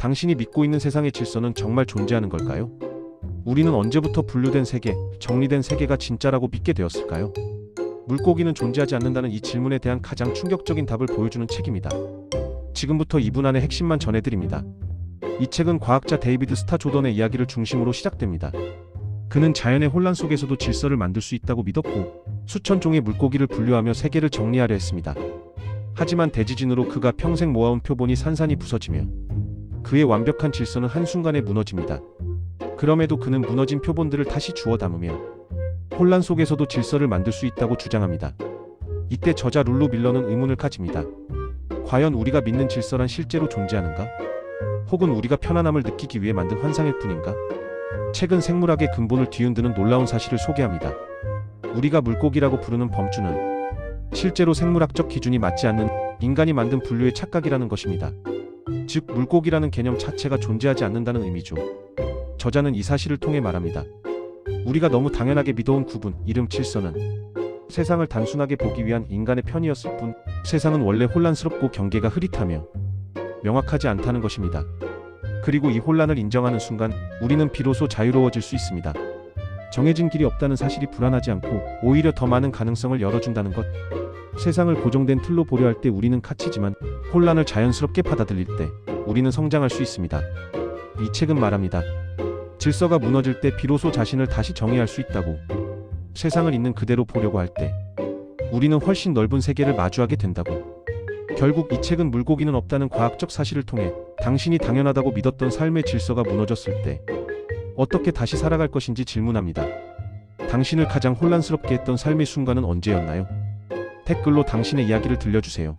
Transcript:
당신이 믿고 있는 세상의 질서는 정말 존재하는 걸까요? 우리는 언제부터 분류된 세계, 정리된 세계가 진짜라고 믿게 되었을까요? 물고기는 존재하지 않는다는 이 질문에 대한 가장 충격적인 답을 보여주는 책입니다. 지금부터 2분 안에 핵심만 전해드립니다. 이 책은 과학자 데이비드 스타 조던의 이야기를 중심으로 시작됩니다. 그는 자연의 혼란 속에서도 질서를 만들 수 있다고 믿었고 수천 종의 물고기를 분류하며 세계를 정리하려 했습니다. 하지만 대지진으로 그가 평생 모아온 표본이 산산이 부서지며 그의 완벽한 질서는 한순간에 무너집니다. 그럼에도 그는 무너진 표본들을 다시 주워 담으며 혼란 속에서도 질서를 만들 수 있다고 주장합니다. 이때 저자 룰루 밀러는 의문을 가집니다. 과연 우리가 믿는 질서란 실제로 존재하는가? 혹은 우리가 편안함을 느끼기 위해 만든 환상일 뿐인가? 책은 생물학의 근본을 뒤흔드는 놀라운 사실을 소개합니다. 우리가 물고기라고 부르는 범주는 실제로 생물학적 기준이 맞지 않는 인간이 만든 분류의 착각이라는 것입니다. 즉, 물고기라는 개념 자체가 존재하지 않는다는 의미죠. 저자는 이 사실을 통해 말합니다. 우리가 너무 당연하게 믿어온 구분, 이름 질서는 세상을 단순하게 보기 위한 인간의 편이었을 뿐, 세상은 원래 혼란스럽고 경계가 흐릿하며 명확하지 않다는 것입니다. 그리고 이 혼란을 인정하는 순간 우리는 비로소 자유로워질 수 있습니다. 정해진 길이 없다는 사실이 불안하지 않고 오히려 더 많은 가능성을 열어준다는 것. 세상을 고정된 틀로 보려 할 때 우리는 갇히지만 혼란을 자연스럽게 받아들일 때 우리는 성장할 수 있습니다. 이 책은 말합니다. 질서가 무너질 때 비로소 자신을 다시 정의할 수 있다고. 세상을 있는 그대로 보려고 할 때 우리는 훨씬 넓은 세계를 마주하게 된다고. 결국 이 책은 물고기는 없다는 과학적 사실을 통해 당신이 당연하다고 믿었던 삶의 질서가 무너졌을 때 어떻게 다시 살아갈 것인지 질문합니다. 당신을 가장 혼란스럽게 했던 삶의 순간은 언제였나요? 댓글로 당신의 이야기를 들려주세요.